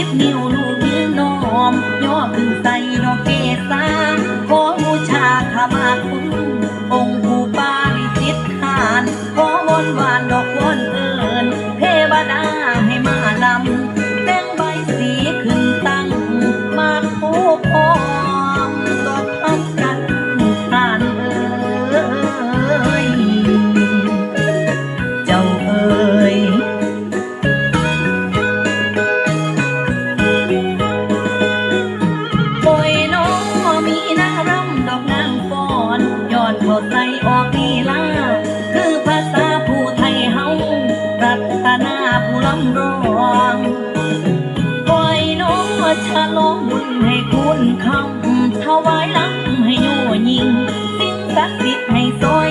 สิบนิ้วลูกยืนน้อมย่อขึ้นใส่ดอกเกสา อนย้อนเขาใส่ออกลีลาคือภาษาผู้ไทยเฮารัตนาผู้ลำร้องโอ้ยน้องฉลองบุญให้คุณคำถวายลังให้โยยิงสิ่งศักดิ์สิทธิ์ให้ซอย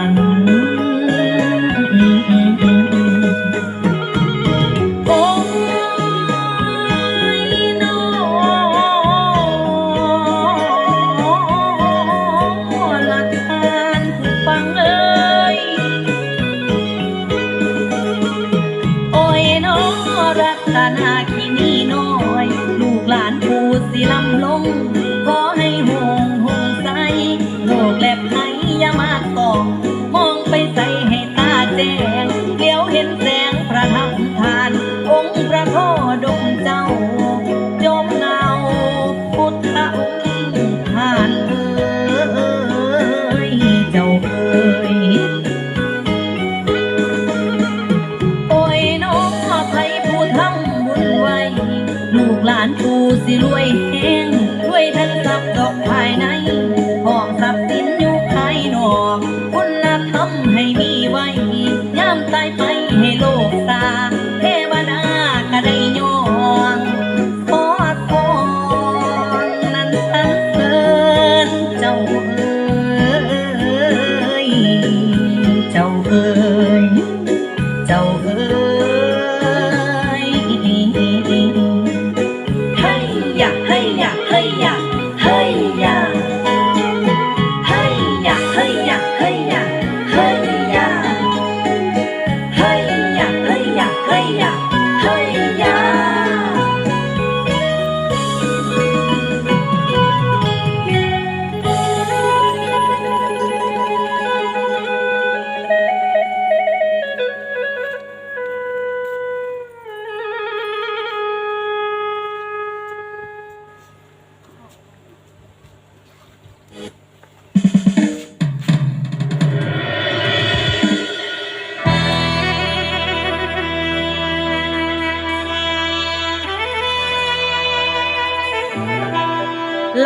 งามตายไปให้โลกตาเทวดากระได้ยองขอพรนั้นสันเสริญเจ้าเอ้ยเจ้าเอ้ยเจ้าเอ๋ย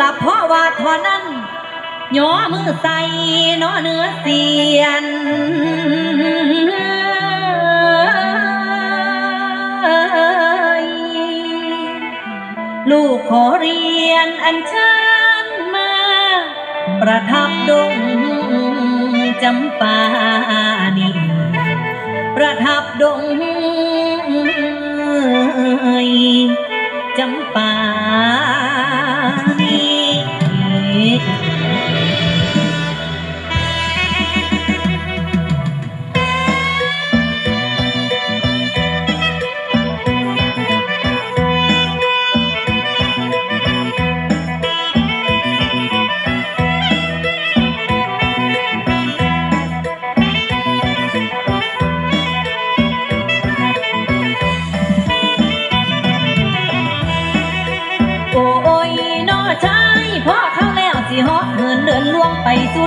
ละเพราะว่าท่านั้นย่อมือใส่นอเนื้อเสียนลูกขอเรียนอันเชิญมา ประทับดงจำปานีประทับดงจำปา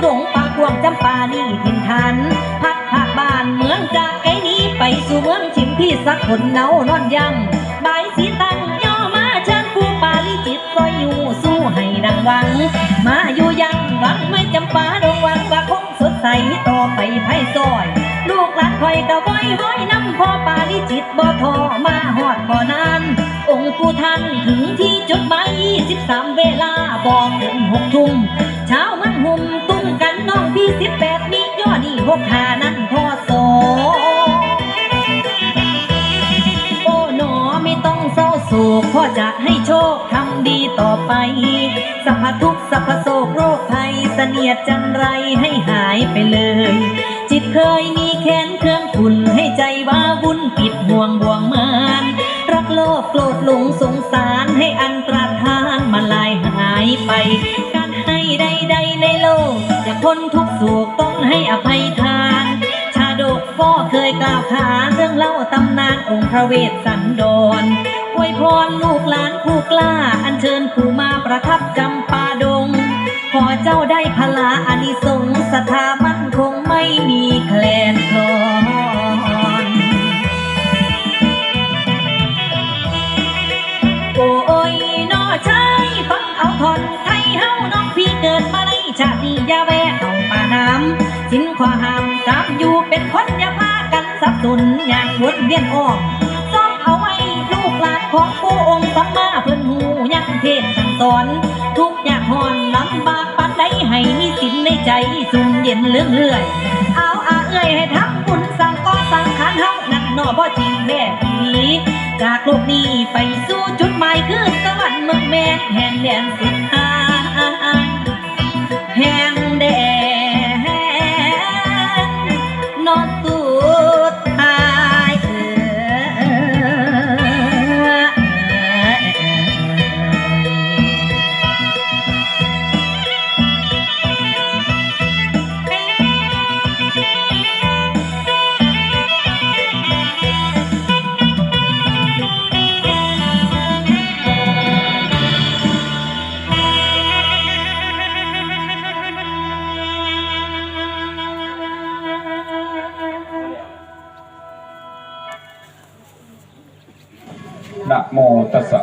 ดงปากวงจำปานี่ถิ่นฐานพักผักบ้านเมืองจากไกลนี้ไปสู่เมืองชิมพี่สักคนเนานอนยังบายสีตังย่อมาเชิญผู้ปาลิจิตซอยอยู่สู้ให้ดังหวัง มาอยู่ยังหวังไม่จำปาดงหวังว่าคงสดใสต่อไปไพ่ซอย ลูกหลานคอยกะว้อยห้อยน้ำพ่อปาลิจิตบ่ทอมาหอดบ่อนานองค์ผู้ท่านถึงที่จุดหมาย23 เวลาบอกถึงหกทุ่มเช้า น้องพี่18มีย่อนี่หกหานั้นพอโซโอ้หนอไม่ต้องเศร้าโศกพ่อจะให้โชคทำดีต่อไป สัพพทุกสัพพโศกโรคภัยเสนียดจันไรให้หายไปเลย จิตเคยมีแค้นเครื่องขุนให้ใจว่าวุ่นปิดห่วงบ่วงมานรักโลภโกรธหลงสงสารให้อันตรา จะพ้นทุกข์โศกต้องให้อภัยทาน ชาดกก็เคยกล่าวขานเรื่องเล่าตำนานองค์พระเวสสันดรอวยพรลูกหลานผู้กล้า อัญเชิญผู้มาประทับจำปาดง ขอเจ้าได้พลาอานิสงส์สถามันคงไม่มีแคลนคลอนโอ้ยนอชายฟังเอาทอนไทยเฮาน้องพี่เกิดมา อย่าแวะเอาป่าน้ำสินขวาห้ามตามอยู่เป็นคนอย่าพากันสับสนอย่างวนเวียนออกซ้อมเอาไว้ลูกหลานของผู้องค์สัมมาเพิ่นหูยังเทศสั่งสอน ทุกอย่างหอนลำบากปานใดให้มีสินในใจสุ่มเย็นเลื่องเลื่อยเอาอาเอ้ยให้ทำบุญสั่งก็สั่งขันเฮานั่นนอบ่จริงแม่ผีจากโลกนี้ไปสู่จุดหมายคือสวรรค์เมืองแม่นแห่งแดนสุดท้าย แน